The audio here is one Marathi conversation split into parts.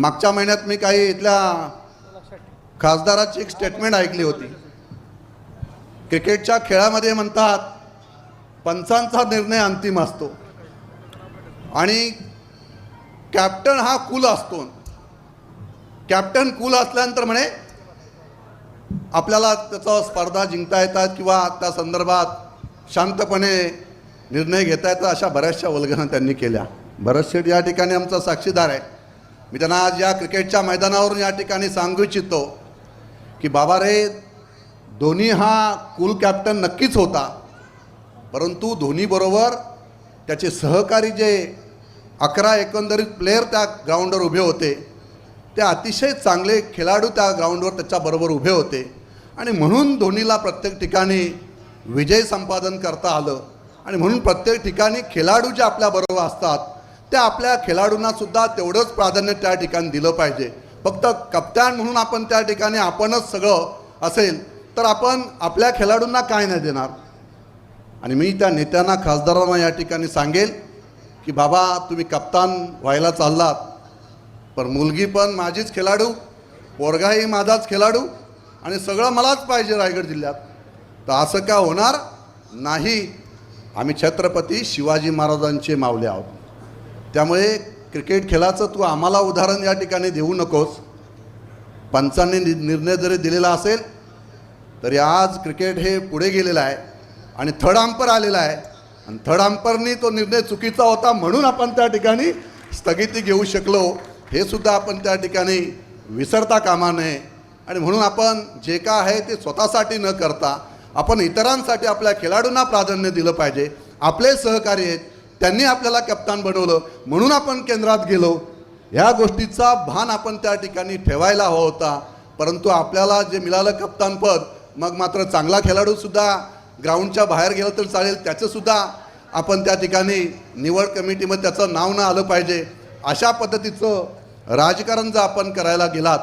मागच्या महिन्यात मी काही इथल्या खासदाराची एक स्टेटमेंट ऐकली होती. क्रिकेटच्या खेळामध्ये म्हणतात पंचांचा निर्णय अंतिम असतो. आणि कॅप्टन हा कूल असतो. कॅप्टन कूल असल्यानंतर म्हणे आपल्याला त्याचा स्पर्धा जिंकता येतात किंवा त्या संदर्भात शांतपणे निर्णय घेता येतात अशा बऱ्याचशा वल्गना त्यांनी केल्या. भरत शेठ या ठिकाणी आमचा साक्षीदार आहे. मी त्यांना आज या क्रिकेटच्या मैदानावरून या ठिकाणी सांगू इच्छितो की बाबा रे धोनी हा कुल कॅप्टन नक्कीच होता. परंतु धोनीबरोबर त्याचे सहकारी जे अकरा एकंदरीत प्लेयर त्या ग्राउंडवर उभे होते ते अतिशय चांगले खेळाडू त्या ग्राउंडवर त्याच्याबरोबर उभे होते. आणि म्हणून धोनीला प्रत्येक ठिकाणी विजय संपादन करता आलं. आणि म्हणून प्रत्येक ठिकाणी खेळाडू जे आपल्याबरोबर असतात त्या आपल्या खेळाडूंना सुद्धा तेवढंच प्राधान्य त्या ठिकाणी दिलं पाहिजे. फक्त कप्तान म्हणून आपण त्या ठिकाणी आपणच सगळं असेल तर आपण आपल्या खेळाडूंना काय नाही देणार. आणि मी त्या नेत्यांना खासदारांना या ठिकाणी सांगेल की बाबा तुम्ही कप्तान व्हायला चाललात पण मुलगी पण माझीच खेळाडू पोरगाही माझाच खेळाडू आणि सगळं मलाच पाहिजे रायगड जिल्ह्यात. तर असं का होणार नाही? आम्ही छत्रपती शिवाजी महाराजांचे मावले आहोत. त्यामुळे क्रिकेट खेळाचं तू आम्हाला उदाहरण या ठिकाणी देऊ नकोस. पंचांनी नि- निर्णय जरी दिलेला असेल तरी आज क्रिकेट हे पुढे गेलेलं आहे आणि थर्ड अंपर आलेला आहे. आणि थर्ड अंपरनी तो निर्णय चुकीचा होता म्हणून आपण त्या ठिकाणी स्थगिती घेऊ शकलो. हे सुद्धा आपण त्या ठिकाणी विसरता कामा नये. आणि म्हणून आपण जे का आहे ते स्वतःसाठी न करता आपण इतरांसाठी आपल्या खेळाडूंना प्राधान्य दिलं पाहिजे. आपले सहकार्य आहेत त्यांनी आपल्याला कप्तान बनवलं. म्हणून आपण केंद्रात गेलो. ह्या गोष्टीचा भान आपण त्या ठिकाणी ठेवायला हवा होता. परंतु आपल्याला जे मिळालं कप्तानपद मग मात्र चांगला खेळाडूसुद्धा ग्राउंडच्या बाहेर गेलं तर चालेल त्याचंसुद्धा आपण त्या ठिकाणी निवड कमिटीमध्ये त्याचं नाव न आलं पाहिजे. अशा पद्धतीचं राजकारण जर आपण करायला गेलात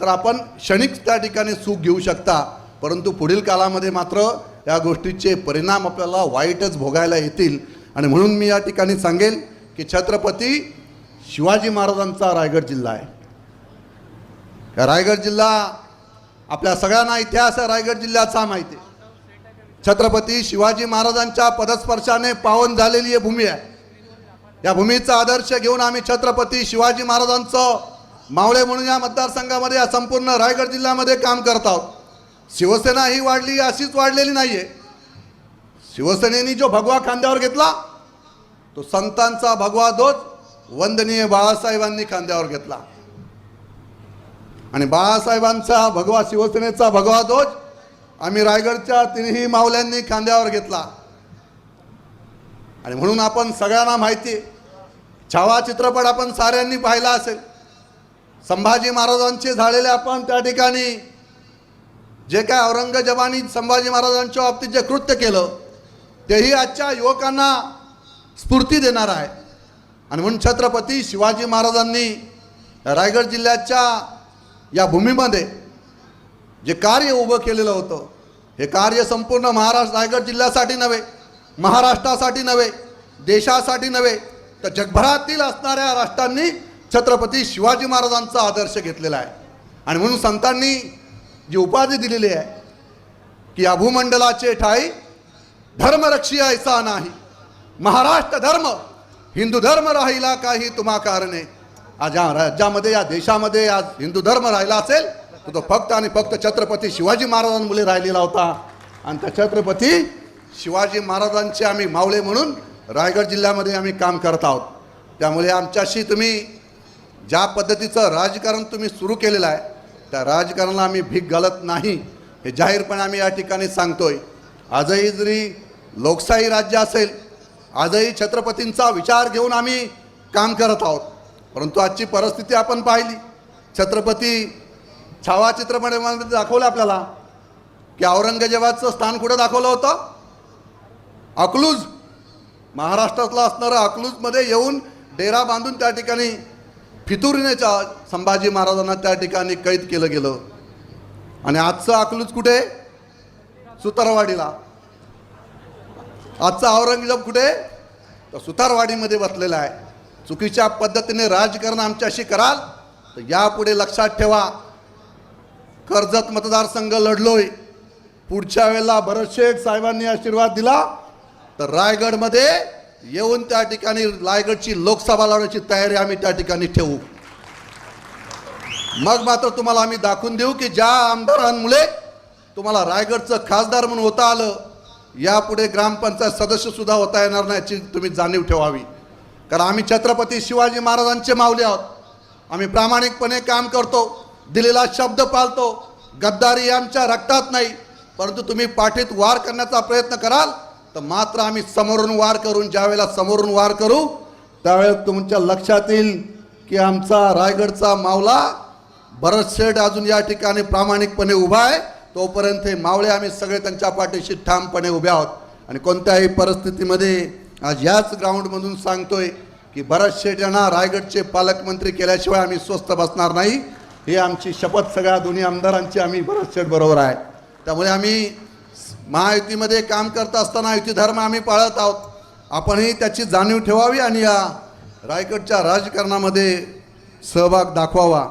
तर आपण क्षणिक त्या ठिकाणी सुख घेऊ शकता. परंतु पुढील काळामध्ये मात्र या गोष्टीचे परिणाम आपल्याला वाईटच भोगायला येतील. आणि म्हणून मी या ठिकाणी सांगेल की छत्रपती शिवाजी महाराजांचा रायगड जिल्हा आहे. रायगड जिल्हा आपल्या सगळ्यांना इतिहास आहे रायगड जिल्ह्याचा माहिती आहे. छत्रपती शिवाजी महाराजांच्या पदस्पर्शाने पावन झालेली ही भूमी आहे. या भूमीचा आदर्श घेऊन आम्ही छत्रपती शिवाजी महाराजांचं मावळे म्हणून या मतदारसंघामध्ये या संपूर्ण रायगड जिल्ह्यामध्ये काम करत आहोत. शिवसेना ही वाढली अशीच वाढलेली नाही आहे शिवसेनेने जो भगवा खांद्यावर घेतला तो संतांचा भगवा ध्वज वंदनीय बाळासाहेबांनी खांद्यावर घेतला. आणि बाळासाहेबांचा भगवा शिवसेनेचा भगवा ध्वज आम्ही रायगडच्या तिन्ही मावल्यांनी खांद्यावर घेतला. आणि म्हणून आपण सगळ्यांना माहिती छावा चित्रपट आपण साऱ्यांनी पाहिला असेल. संभाजी महाराजांचे झालेले आपण त्या ठिकाणी जे काय औरंगजेबानी संभाजी महाराजांच्या बाबतीत जे कृत्य केलं तेही आजच्या युवकांना स्फूर्ती देणार आहे. आणि म्हणून छत्रपती शिवाजी महाराजांनी रायगड जिल्ह्याच्या या भूमीमध्ये जे कार्य उभं केलेलं होतं हे कार्य संपूर्ण महाराष्ट्र रायगड जिल्ह्यासाठी नव्हे महाराष्ट्रासाठी नव्हे देशासाठी नव्हे तर जगभरातील असणाऱ्या राष्ट्रांनी छत्रपती शिवाजी महाराजांचा आदर्श घेतलेला आहे. आणि म्हणून संतांनी जी उपाधी दिलेली आहे की या भूमंडलाचे ठाई धर्मरक्षी ऐसा नाही. महाराष्ट्र धर्म हिंदू धर्म राहिला काही तुम्हा कारणे. आज या राज्यामध्ये या देशामध्ये आज हिंदू धर्म राहिला असेल तर तो फक्त आणि फक्त छत्रपती शिवाजी महाराजांमुळे राहिलेला होता. आणि त्या छत्रपती शिवाजी महाराजांचे आम्ही मावळे म्हणून रायगड जिल्ह्यामध्ये आम्ही काम करत आहोत. त्यामुळे आमच्याशी तुम्ही ज्या पद्धतीचं राजकारण तुम्ही सुरू केलेलं आहे त्या राजकारणाला आम्ही भीक घालत नाही हे जाहीरपणे आम्ही या ठिकाणी सांगतोय. आजही जरी लोकशाही राज्य असेल आजही छत्रपतींचा विचार घेऊन आम्ही काम करत आहोत. परंतु आजची परिस्थिती आपण पाहिली. छत्रपती छावा चित्रपटामध्ये दाखवलं आपल्याला की औरंगजेबाचं स्थान कुठं दाखवलं होतं? अकलूज. महाराष्ट्रातलं असणारं अकलूजमध्ये येऊन डेरा बांधून त्या ठिकाणी फितुरीनेच्या संभाजी महाराजांना त्या ठिकाणी कैद केलं गेलं. आणि आजचं अकलूज कुठे? सुतारवाडीला. आजचा औरंगजेब कुठे? तर सुतारवाडीमध्ये बसलेला आहे. चुकीच्या पद्धतीने राजकारण आमच्याशी कराल तर यापुढे लक्षात ठेवा. कर्जत मतदारसंघ लढलोय. पुढच्या वेळेला भरत शेठ साहेबांनी आशीर्वाद दिला तर रायगडमध्ये येऊन त्या ठिकाणी रायगडची लोकसभा लढवण्याची तयारी आम्ही त्या ठिकाणी ठेवू. मग मात्र तुम्हाला आम्ही दाखवून देऊ की ज्या आमदारांमुळे तुम्हाला रायगडचं खासदार म्हणून होता आलं यापुढे ग्रामपंचायत सदस्यसुद्धा होता येणार नाही याची तुम्ही जाणीव ठेवावी. कारण आम्ही छत्रपती शिवाजी महाराजांचे मावले आहोत. आम्ही प्रामाणिकपणे काम करतो दिलेला शब्द पाळतो गद्दारी आमच्या रक्तात नाही परंतु तुम्ही पाठीत वार करण्याचा प्रयत्न कराल तर मात्र आम्ही समोरून वार करून ज्यावेळेला समोरून वार करू त्यावेळेस तुमच्या लक्षात येईल की आमचा रायगडचा मावला भरत शेठ अजून या ठिकाणी प्रामाणिकपणे उभा आहे. तोपर्यंत हे मावळे आम्ही सगळे त्यांच्या पाठीशी ठामपणे उभे आहोत. आणि कोणत्याही परिस्थितीमध्ये आज याच ग्राउंडमधून सांगतोय की भरत शेठ यांना रायगडचे पालकमंत्री केल्याशिवाय आम्ही स्वस्थ बसणार नाही. ही आमची शपथ सगळ्या दोन्ही आमदारांची आम्ही भरत शेठ बरोबर आहे. त्यामुळे आम्ही महायुतीमध्ये काम करत असताना युती धर्म आम्ही पाळत आहोत. आपणही त्याची जाणीव ठेवावी आणि या रायगडच्या राजकारणामध्ये सहभाग दाखवावा.